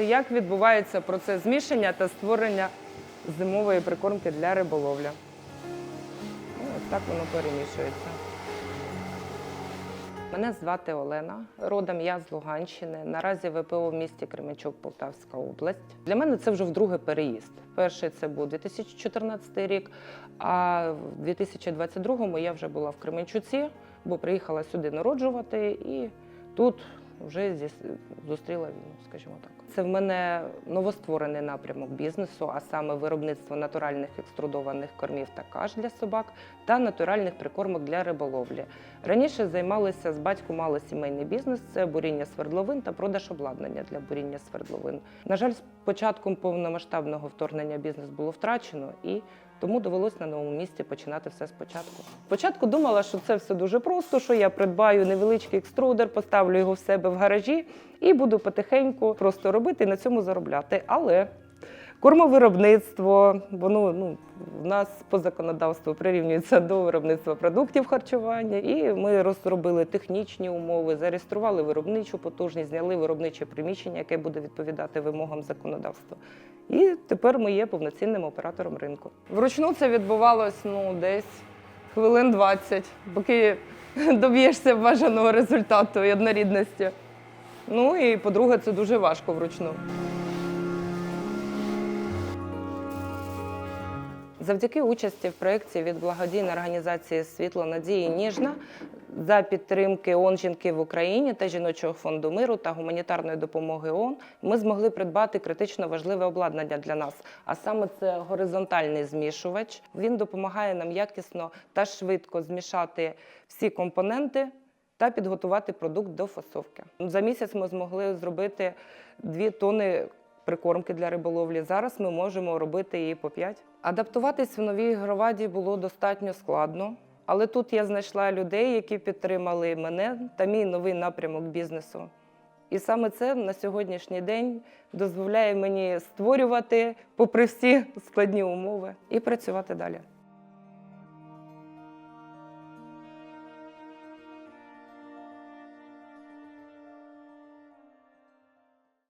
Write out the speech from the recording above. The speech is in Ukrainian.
Як відбувається процес змішання та створення зимової прикормки для риболовля? Ну, ось так воно перемішується. Мене звати Олена, родом я з Луганщини. Наразі ВПО в місті Кременчук, Полтавська область. Для мене це вже вдруге переїзд. Перший це був 2014 рік, а в 2022-му я вже була в Кременчуці, бо приїхала сюди народжувати і тут вже зі- зустріла війну, скажімо так. Це в мене новостворений напрямок бізнесу, а саме виробництво натуральних екструдованих кормів та каш для собак та натуральних прикормок для риболовлі. Раніше займалися з батьком мали сімейний бізнес, це буріння свердловин та продаж обладнання для буріння свердловин. На жаль, з початком повномасштабного вторгнення бізнес було втрачено і тому довелось на новому місці починати все спочатку. Спочатку думала, що це все дуже просто, що я придбаю невеличкий екструдер, поставлю його в себе в гаражі і буду потихеньку просто робити і на цьому заробляти. Але кормовиробництво, воно ну, в нас по законодавству прирівнюється до виробництва продуктів харчування, і ми розробили технічні умови, зареєстрували виробничу потужність, зняли виробниче приміщення, яке буде відповідати вимогам законодавства. І тепер ми є повноцінним оператором ринку. Вручну це відбувалось ну, десь хвилин 20, поки доб'єшся бажаного результату і однорідності. Ну і по-друге, це дуже важко вручну. Завдяки участі в проєкті від благодійної організації Світло надії Ніжна за підтримки ООН жінки в Україні та жіночого фонду миру та гуманітарної допомоги ООН ми змогли придбати критично важливе обладнання для нас. А саме це горизонтальний змішувач. Він допомагає нам якісно та швидко змішати всі компоненти та підготувати продукт до фасовки. За місяць ми змогли зробити 2 тони прикормки для риболовлі. Зараз ми можемо робити її по 5. Адаптуватись в новій громаді було достатньо складно, але тут я знайшла людей, які підтримали мене та мій новий напрямок бізнесу. І саме це на сьогоднішній день дозволяє мені створювати, попри всі складні умови, і працювати далі.